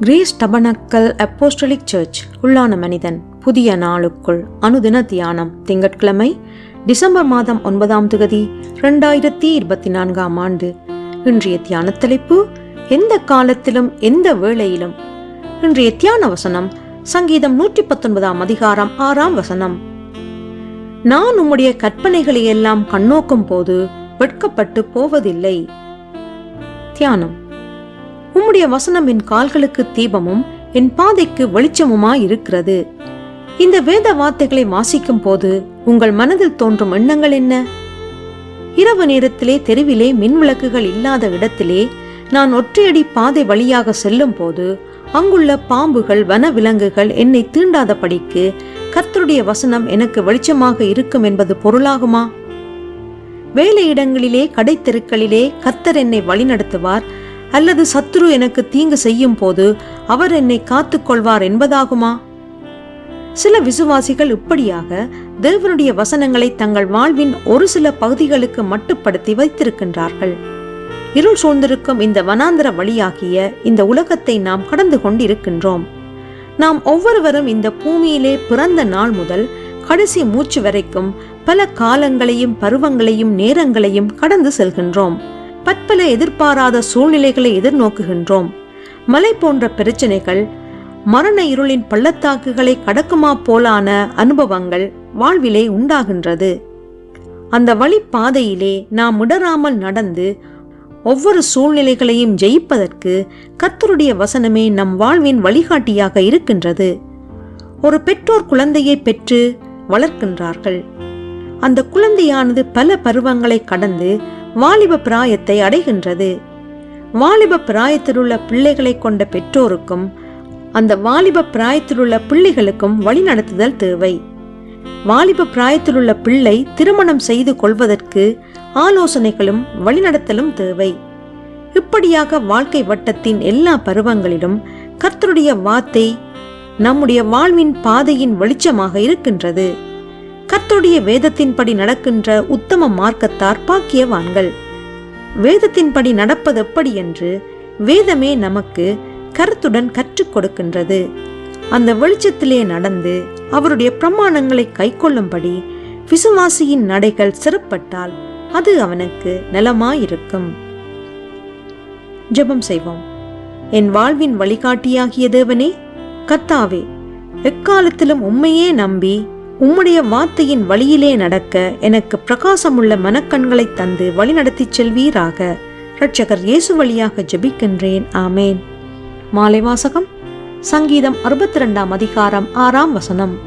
Greece tabernacle apostolic search உள்ளான மனிதன் புதிய நாளுக்குள் அனுதின தியானம் திங்கட்கிழமை டிசம்பர் மாதம் ஒன்பதாம் தொகுதி ரெண்டாயிரத்தி இருபத்தி நான்காம் ஆண்டு. இன்றைய தியான தலைப்பு எந்த காலத்திலும் எந்த வேளையிலும். இன்றைய தியான வசனம் சங்கீதம் நூற்றி பத்தொன்பதாம் அதிகாரம் ஆறாம் வசனம். நான் உம்முடைய கற்பனைகளை எல்லாம் கண்ணோக்கும் போது வெட்கப்பட்டு போவதில்லை. தியானம். உம்முடைய வசனம் என் கால்களுக்கு தீபமும் என் பாதைக்கு வெளிச்சமுமா இருக்கிறது இந்த வேத வார்த்தைகளை வாசிக்கும் போது உங்கள் மனதில் தோன்றும் எண்ணங்கள் என்ன? இரவு நேரத்திலே தெருவிலே மின் விளக்குகள் இல்லாத இடத்திலே நான் ஒற்றையடி பாதை வழியாக செல்லும் போது அங்குள்ள பாம்புகள் வனவிலங்குகள் என்னை தீண்டாதபடிக்கு கர்த்தருடைய வசனம் எனக்கு வெளிச்சமாக இருக்கும் என்பது பொருளாகுமா? வேலையிடங்களிலே கடைத்தெருக்களிலே கர்த்தர் என்னை வழிநடத்துவார் அல்லது சத்துரு எனக்கு தீங்கு செய்யும் போது அவர் என்னை காத்துக்கொள்வார் என்பதாகுமா? சில விசுவாசிகள் இப்படியாக தேவனுடைய வசனங்களை தங்கள் வாழ்வின் ஒரு சில பகுதிகளுக்கு மட்டுப்படுத்தி வைத்திருக்கின்றார்கள். இருள் சூழ்ந்திருக்கும் இந்த வனாந்தர வழியாகிய இந்த உலகத்தை நாம் கடந்து கொண்டிருக்கின்றோம். நாம் ஒவ்வொருவரும் இந்த பூமியிலே பிறந்த நாள் முதல் கடைசி மூச்சு வரைக்கும் பல காலங்களையும் பருவங்களையும் நேரங்களையும் கடந்து செல்கின்றோம். பற்பல எதிர்பாராத சூழ்நிலைகளை எதிர்நோக்குகின்றோம். மலை போன்ற பிரச்சனைகள் மரண இருளின் பள்ளத்தாக்குகளை கடக்குமா போலான அனுபவங்கள் வாழ்விலே உண்டாகின்றது. அந்த வழி பாதையிலே நாம் இடராமல் நடந்து ஒவ்வொரு சூழ்நிலைகளையும் ஜெயிப்பதற்கு கர்த்தருடைய வசனமே நம் வாழ்வின் வழிகாட்டியாக இருக்கின்றது. ஒரு பெற்றோர் குழந்தையை பெற்று வளர்க்கின்றார்கள். அந்த குழந்தையானது பல பருவங்களை கடந்து வாலிப பிராயத்தை அடைகின்றது. வாலிப பிராயத்திலுள்ள பிள்ளைகளை கொண்ட பெற்றோருக்கும் அந்த வாலிப பிராயத்திலுள்ள பிள்ளைகளுக்கும் வழிநடத்துதல் தேவை. வாலிப பிராயத்திலுள்ள பிள்ளை திருமணம் செய்து கொள்வதற்கு ஆலோசனைகளும் வழிநடத்தலும் தேவை. இப்படியாக வாழ்க்கை வட்டத்தின் எல்லா பருவங்களிலும் கர்த்தருடைய வார்த்தை நம்முடைய வாழ்வின் பாதையின் வெளிச்சமாக இருக்கின்றது. கர்த்தருடைய வேதத்தின்படி நடக்கின்ற உத்தம மார்க்கத்தார் பாக்கியவான்கள். வேதத்தின்படி நடப்பது எப்படி என்று வேதமே நமக்கு கருத்துடன் கற்றுக் கொடுக்கின்றது. அந்த வெளிச்சத்திலே நடந்து அவருடைய பிரமாணங்களை கைக்கொள்ளும்படி விசுவாசியின் நடைகள் சிறப்பட்டால் அது அவனுக்கு நலமாயிருக்கும். ஜெபம் செய்வோம். என் வாழ்வின் வழிகாட்டியாகிய தேவனே கத்தாவே எக்காலத்திலும் உண்மையே நம்பி உம்முடைய வார்த்தையின் வழியிலே நடக்க எனக்கு பிரகாசமுள்ள மனக்கண்களை தந்து வழிநடத்திச் செல்வீராக. ரட்சகர் இயேசு வழியாக ஜெபிக்கின்றேன். ஆமேன். மாலை வாசகம் சங்கீதம் அறுபத்தி ரெண்டாம் அதிகாரம் ஆறாம் வசனம்.